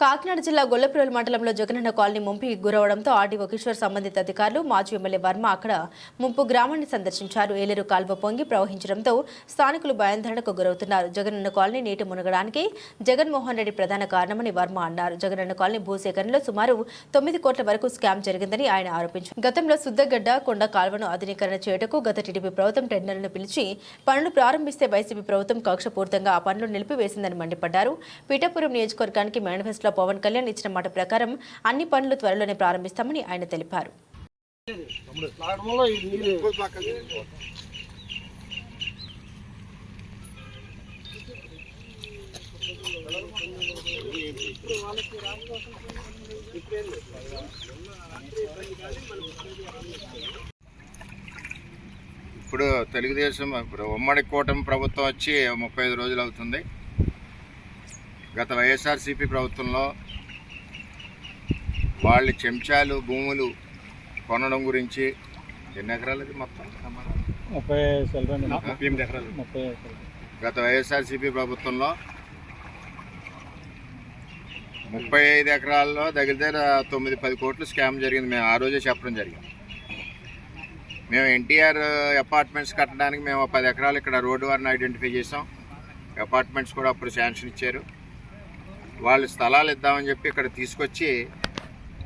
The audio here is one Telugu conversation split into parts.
కాకినాడ జిల్లా గొల్లపురం మండలంలో జగనన్న కాలనీ ముంపుకి గురవడంతో ఆర్డీఓ కిషోర్ సంబంధిత అధికారులు మాజీ ఎమ్మెల్యే వర్మ అక్కడ ముంపు గ్రామాన్ని సందర్శించారు. ఏలేరు కాల్వ పొంగి ప్రవహించడంతో స్థానికులు భయాందోళనకు గురవుతున్నారు. జగనన్న కాలనీ నీటి మునగడానికి జగన్మోహన్ రెడ్డి ప్రధాన కారణమని వర్మ అన్నారు. జగనన్న కాలనీ భూసేకరణలో సుమారు తొమ్మిది కోట్ల వరకు స్కామ్ జరిగిందని ఆయన ఆరోపించారు. గతంలో సుద్దగడ్డ కొండ కాల్వను ఆధునీకరణ చేయటకు గత టీడీపీ ప్రభుత్వం టెండర్లను పిలిచి పనులు ప్రారంభిస్తే వైసీపీ ప్రభుత్వం కక్షపూర్తంగా ఆ పనులు నిలిపివేసిందని మండిపడ్డారు. పీఠాపురం నియోజకవర్గానికి మేనిఫెస్టోలో పవన్ కళ్యాణ్ ఇచ్చిన మాట ప్రకారం అన్ని పనులు త్వరలోనే ప్రారంభిస్తామని ఆయన తెలిపారు. ఇప్పుడు తెలుగుదేశం ఇప్పుడు ఉమ్మడి కూటమి ప్రభుత్వం వచ్చి ముప్పై ఐదు రోజులు అవుతుంది. గత వైఎస్ఆర్సీపీ ప్రభుత్వంలో వాళ్ళ చెంచాలు భూములు కొనడం గురించి ఎన్ని ఎకరాలు ఇది మొత్తం? ముప్పై సెల్వన్ ముప్పై ఎనిమిది ఎకరాలు. ముప్పై ఎకరాలు గత వైఎస్ఆర్సీపీ ప్రభుత్వంలో ముప్పై ఐదు ఎకరాల్లో దగ్గర దగ్గర తొమ్మిది పది కోట్లు స్కామ్ జరిగింది. మేము ఆ రోజే చెప్పడం జరిగింది. మేము ఎన్టీఆర్ అపార్ట్మెంట్స్ కట్టడానికి మేము పది ఎకరాలు ఇక్కడ రోడ్డు వారిని ఐడెంటిఫై చేసాం అపార్ట్మెంట్స్ కూడా అప్పుడు శాంక్షన్ ఇచ్చారు. వాళ్ళు స్థలాలు ఇద్దామని చెప్పి ఇక్కడ తీసుకొచ్చి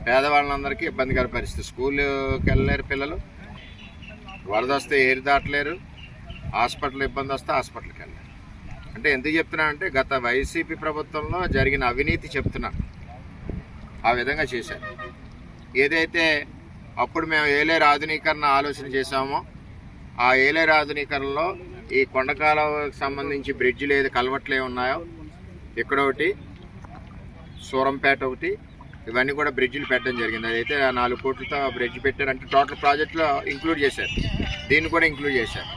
పేదవాళ్ళందరికీ ఇబ్బందికర పరిస్థితి. స్కూల్కి వెళ్ళలేరు పిల్లలు. వరద వస్తే ఏరి దాటలేరు. హాస్పిటల్ ఇబ్బంది వస్తే హాస్పిటల్కి వెళ్ళలేరు. అంటే ఎందుకు చెప్తున్నానంటే గత వైసీపీ ప్రభుత్వంలో జరిగిన అవినీతి చెప్తున్నాను ఆ విధంగా చేశారు. ఏదైతే అప్పుడు మేము ఏలేరు ఆధునీకరణ ఆలోచన చేశామో ఆ ఏలేరు ఆధునీకరణలో ఈ కొండకాలకు సంబంధించి బ్రిడ్జిలు ఏది కలవట్లు ఉన్నాయో ఇక్కడ ఒకటి సూరంపేట ఒకటి ఇవన్నీ కూడా బ్రిడ్జిలు పెట్టడం జరిగింది. అదైతే ఆ నాలుగు కోట్లతో బ్రిడ్జ్ పెట్టారు. అంటే టోటల్ ప్రాజెక్టులో ఇంక్లూడ్ చేశారు. దీన్ని కూడా ఇంక్లూడ్ చేశారు.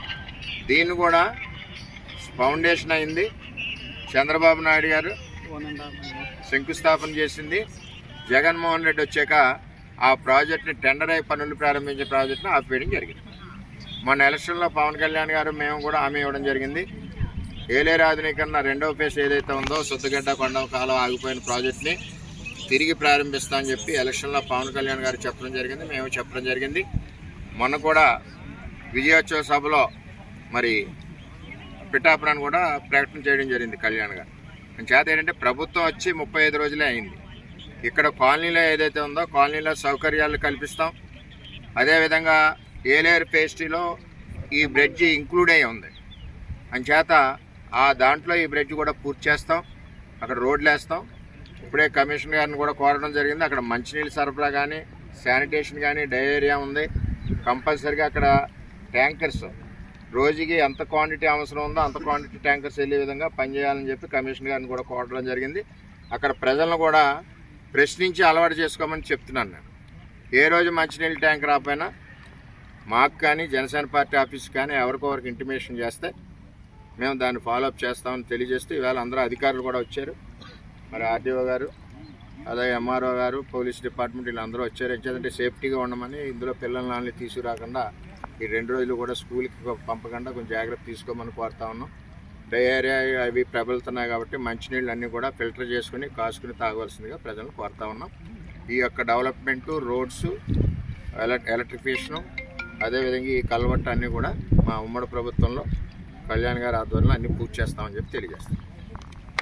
దీన్ని కూడా ఫౌండేషన్ అయింది. చంద్రబాబు నాయుడు గారు శంకుస్థాపన చేసింది. జగన్మోహన్ రెడ్డి వచ్చాక ఆ ప్రాజెక్ట్ని టెండర్ అయి పనులు ప్రారంభించే ప్రాజెక్టును ఆపివేయడం జరిగింది. మొన్న ఎలక్షన్లో పవన్ కళ్యాణ్ గారు మేము కూడా హామీ ఇవ్వడం జరిగింది. ఏలేరు ఆధునీకరణ రెండవ ఫేజ్ ఏదైతే ఉందో సొద్దుగడ్డ కొండ కాలం ఆగిపోయిన ప్రాజెక్ట్ని తిరిగి ప్రారంభిస్తామని చెప్పి ఎలక్షన్లో పవన్ కళ్యాణ్ గారు చెప్పడం జరిగింది మేము చెప్పడం జరిగింది. మొన్న కూడా విజయోత్సవ సభలో మరి పిఠాపురాన్ని కూడా ప్రకటన చేయడం జరిగింది కళ్యాణ్ గారు. చేత ఏంటంటే ప్రభుత్వం వచ్చి ముప్పై ఐదు రోజులే అయింది. ఇక్కడ కాలనీలో ఏదైతే ఉందో కాలనీలో సౌకర్యాలు కల్పిస్తాం. అదేవిధంగా ఏలేరు పేస్ట్రీలో ఈ బ్రిడ్జి ఇంక్లూడ్ అయి ఉంది. అంచేత ఆ దాంట్లో ఈ బ్రిడ్జ్ కూడా పూర్తి చేస్తాం. అక్కడ రోడ్లు వేస్తాం ఇప్పుడే కమిషనర్ గారిని కూడా కోరడం జరిగింది. అక్కడ మంచినీళ్ళ సరఫరా కానీ శానిటేషన్ కానీ డయేరియా ఉంది. కంపల్సరీగా అక్కడ ట్యాంకర్స్ రోజుకి ఎంత క్వాంటిటీ అవసరం ఉందో అంత క్వాంటిటీ ట్యాంకర్స్ వెళ్ళే విధంగా పనిచేయాలని చెప్పి కమిషనర్ గారిని కూడా కోరడం జరిగింది. అక్కడ ప్రజలను కూడా ప్రశ్నించి అలవాటు చేసుకోమని చెప్తున్నాను నేను. ఏ రోజు మంచినీళ్ళ ట్యాంక్ రాకపోయినా మాకు కానీ జనసేన పార్టీ ఆఫీస్ కానీ ఎవరికొవరికి ఇంటిమేషన్ చేస్తే మేము దాన్ని ఫాలోఅప్ చేస్తామని తెలియజేస్తూ ఈవేళ అందరూ అధికారులు కూడా వచ్చారు. మరి ఆర్డీఓ గారు అలాగే ఎంఆర్ఓ గారు పోలీస్ డిపార్ట్మెంట్ వీళ్ళందరూ వచ్చారు. ఎందుకంటే సేఫ్టీగా ఉండమని ఇందులో పిల్లల పిల్లల్ని తీసుకురాకుండా ఈ రెండు రోజులు కూడా స్కూల్కి పంపకుండా కొంచెం జాగ్రత్త తీసుకోమని కోరుతా ఉన్నాం. డయేరియా అవి ప్రబలుతున్నాయి కాబట్టి మంచినీళ్ళు అన్నీ కూడా ఫిల్టర్ చేసుకుని కాసుకుని తాగవలసిందిగా ప్రజలను కోరుతా ఉన్నాం. ఈ యొక్క డెవలప్మెంటు రోడ్స్ ఎలక్ ఎలక్ట్రిఫికేషను అదేవిధంగా ఈ కల్వర్ట్ అన్నీ కూడా మా ఉమ్మడి ప్రభుత్వంలో కళ్యాణ్ గారి ఆధ్వర్యంలో అన్ని పూర్తి చేస్తామని చెప్పి తెలియజేస్తాం.